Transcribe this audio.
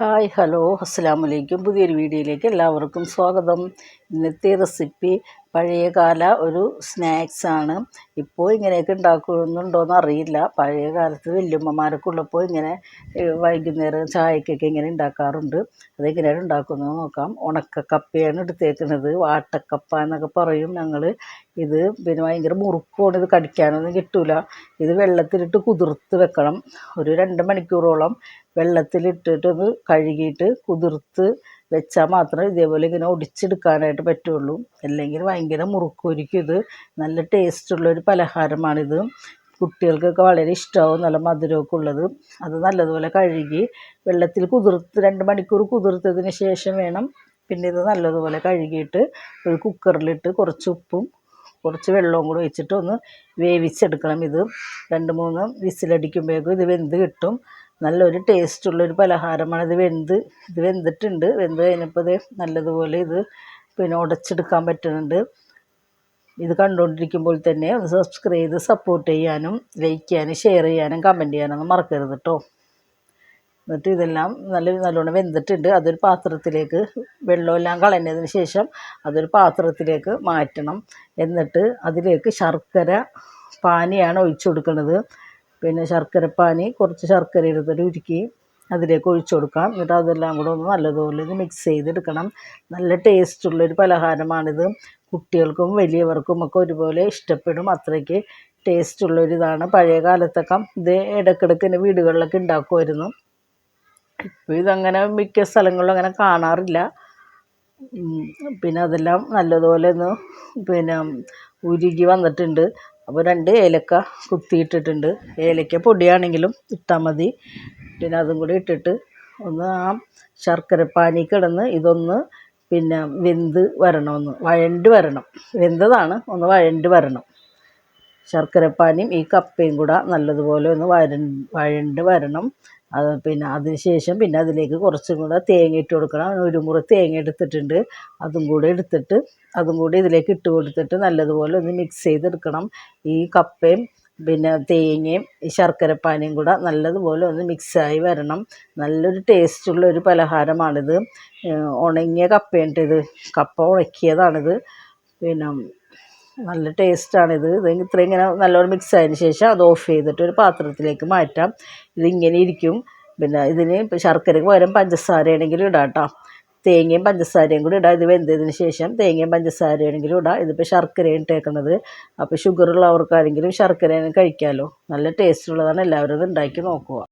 Hi hello അസ്സാം വലൈക്കും പുതിയൊരു വീഡിയോയിലേക്ക് എല്ലാവർക്കും സ്വാഗതം. ഇന്നത്തെ റെസിപ്പി പഴയകാല ഒരു സ്നാക്സാണ്. ഇപ്പോൾ ഇങ്ങനെയൊക്കെ ഉണ്ടാക്കുന്നുണ്ടോയെന്ന് അറിയില്ല. പഴയ കാലത്ത് വല്യമ്മമാരൊക്കെ ഉള്ളപ്പോൾ ഇങ്ങനെ വൈകുന്നേരം ചായക്കൊക്കെ ഇങ്ങനെ ഉണ്ടാക്കാറുണ്ട്. അതെങ്ങനെയാണ് ഉണ്ടാക്കുന്നത് നോക്കാം. ഉണക്കക്കപ്പയാണ് എടുത്തേക്കുന്നത്. വാട്ടക്കപ്പ എന്നൊക്കെ പറയും ഞങ്ങൾ ഇത് പിന്നെ ഭയങ്കര മുറുക്കുമാണ് ഇത് കടിക്കാനൊന്നും കിട്ടൂല. ഇത് വെള്ളത്തിലിട്ട് കുതിർത്ത് വെക്കണം. ഒരു രണ്ട് മണിക്കൂറോളം വെള്ളത്തിലിട്ടിട്ടൊന്ന് കഴുകിയിട്ട് കുതിർത്ത് വെച്ചാൽ മാത്രമേ ഇതേപോലെ ഇങ്ങനെ ഒടിച്ചെടുക്കാനായിട്ട് പറ്റുള്ളൂ. അല്ലെങ്കിൽ ഭയങ്കര മുറുക്കുരിക്കും ഇത്. നല്ല ടേസ്റ്റുള്ള ഒരു പലഹാരമാണിത്. കുട്ടികൾക്കൊക്കെ വളരെ ഇഷ്ടമാവും നല്ല മധുരമൊക്കെ ഉള്ളത്. അത് നല്ലതുപോലെ കഴുകി വെള്ളത്തിൽ കുതിർത്ത് രണ്ട് മണിക്കൂർ കുതിർത്തതിന് ശേഷം വേണം പിന്നെ ഇത് നല്ലതുപോലെ കഴുകിയിട്ട് ഒരു കുക്കറിലിട്ട് കുറച്ച് ഉപ്പും കുറച്ച് വെള്ളവും കൂടി ഒഴിച്ചിട്ട് ഒന്ന് വേവിച്ചെടുക്കണം ഇത്. രണ്ട് മൂന്ന് വിസിലടിക്കുമ്പോഴേക്കും ഇത് വെന്ത് കിട്ടും. നല്ലൊരു ടേസ്റ്റുള്ളൊരു പലഹാരമാണ്. ഇത് വെന്ത് ഇത് വെന്തിട്ടുണ്ട്. വെന്ത് കഴിഞ്ഞപ്പോൾ ഇത് നല്ലതുപോലെ ഇത് പിന്നെ ഉടച്ചെടുക്കാൻ പറ്റുന്നുണ്ട്. ഇത് കണ്ടുകൊണ്ടിരിക്കുമ്പോൾ തന്നെ ഒന്ന് സബ്സ്ക്രൈബ് ചെയ്ത് സപ്പോർട്ട് ചെയ്യാനും ലൈക്ക് ചെയ്യാനും ഷെയർ ചെയ്യാനും കമന്റ് ചെയ്യാനൊന്നും മറക്കരുത് കേട്ടോ എന്നിട്ട് ഇതെല്ലാം നല്ല നല്ലോണം വെന്തിട്ടുണ്ട്. അതൊരു പാത്രത്തിലേക്ക് വെള്ളമെല്ലാം കളഞ്ഞതിന് ശേഷം അതൊരു പാത്രത്തിലേക്ക് മാറ്റണം. എന്നിട്ട് അതിലേക്ക് ശർക്കര പാനിയാണ് ഒഴിച്ചു കൊടുക്കുന്നത്. പിന്നെ ശർക്കര പാനി കുറച്ച് ശർക്കര എടുത്തിട്ട് ഉരുക്കി അതിലേക്ക് ഒഴിച്ചു കൊടുക്കാം. എന്നിട്ട് അതെല്ലാം കൂടെ ഒന്ന് നല്ലതുപോലെ ഇത് മിക്സ് ചെയ്തെടുക്കണം. നല്ല ടേസ്റ്റുള്ളൊരു പലഹാരമാണിത്. കുട്ടികൾക്കും വലിയവർക്കും ഒക്കെ ഒരുപോലെ ഇഷ്ടപ്പെടും. അത്രയ്ക്ക് ടേസ്റ്റുള്ളൊരിതാണ് പഴയ കാലത്തൊക്കെ ഇത് ഇടയ്ക്കിടയ്ക്ക് തന്നെ വീടുകളിലൊക്കെ ഉണ്ടാക്കുമായിരുന്നു. ഇപ്പോൾ ഇതങ്ങനെ മിക്ക സ്ഥലങ്ങളിലും അങ്ങനെ കാണാറില്ല. പിന്നെ അതെല്ലാം നല്ലതുപോലെ ഒന്ന് പിന്നെ ഉരുകി വന്നിട്ടുണ്ട്. അപ്പോൾ രണ്ട് ഏലക്ക കുത്തിയിട്ടിട്ടുണ്ട്. ഏലക്ക പൊടിയാണെങ്കിലും ഇട്ടാൽ മതി. പിന്നെ അതും കൂടി ഇട്ടിട്ട് ഒന്ന് ആ ശർക്കര പാനി കിടന്ന് ഇതൊന്ന് പിന്നെ വെന്ത് വരണം ഒന്ന്. വഴണ്ട് വരണം. വെന്തതാണ് ഒന്ന് വഴണ്ട് വരണം. ശർക്കരപ്പാനിയും ഈ കപ്പയും കൂടെ നല്ലതുപോലെ ഒന്ന് വഴണ്ട് വരണം. അത് പിന്നെ അതിന് ശേഷം പിന്നെ അതിലേക്ക് കുറച്ചും കൂടെ തേങ്ങ ഇട്ട് കൊടുക്കണം. ഒരു മുറി തേങ്ങ എടുത്തിട്ടുണ്ട്. അതും കൂടെ എടുത്തിട്ട് അതും കൂടി ഇതിലേക്ക് ഇട്ട് കൊടുത്തിട്ട് നല്ലതുപോലെ ഒന്ന് മിക്സ് ചെയ്തെടുക്കണം. ഈ കപ്പയും പിന്നെ തേങ്ങയും ഈ ശർക്കരപ്പാനിയും കൂടെ നല്ലതുപോലെ ഒന്ന് മിക്സായി വരണം. നല്ലൊരു ടേസ്റ്റുള്ള ഒരു പലഹാരമാണിത്. ഉണങ്ങിയ കപ്പയുണ്ട് ഇത് കപ്പ ഉണക്കിയതാണിത്. പിന്നെ നല്ല ടേസ്റ്റാണിത് ഇത് ഇത്ര ഇങ്ങനെ നല്ലോണം മിക്സ് ആയതിന് ശേഷം അത് ഓഫ് ചെയ്തിട്ട് ഒരു പാത്രത്തിലേക്ക് മാറ്റാം. ഇതിങ്ങനെ ഇരിക്കും. പിന്നെ ഇതിന് ശർക്കരയ്ക്ക് പകരം പഞ്ചസാരയാണെങ്കിലും ഇടാം കേട്ടോ തേങ്ങയും പഞ്ചസാരയും കൂടി ഇടാം. ഇത് വെന്തതിന് ശേഷം തേങ്ങയും പഞ്ചസാരയാണെങ്കിലും ഇടാം. ഇതിപ്പോൾ ശർക്കരയാണ് ഇട്ടേക്കുന്നത് അപ്പോൾ ഷുഗർ ഉള്ളവർക്കാരെങ്കിലും ശർക്കരയാണ് കഴിക്കാമല്ലോ നല്ല ടേസ്റ്റുള്ളതാണ് എല്ലാവരും ഉണ്ടാക്കി നോക്കുക.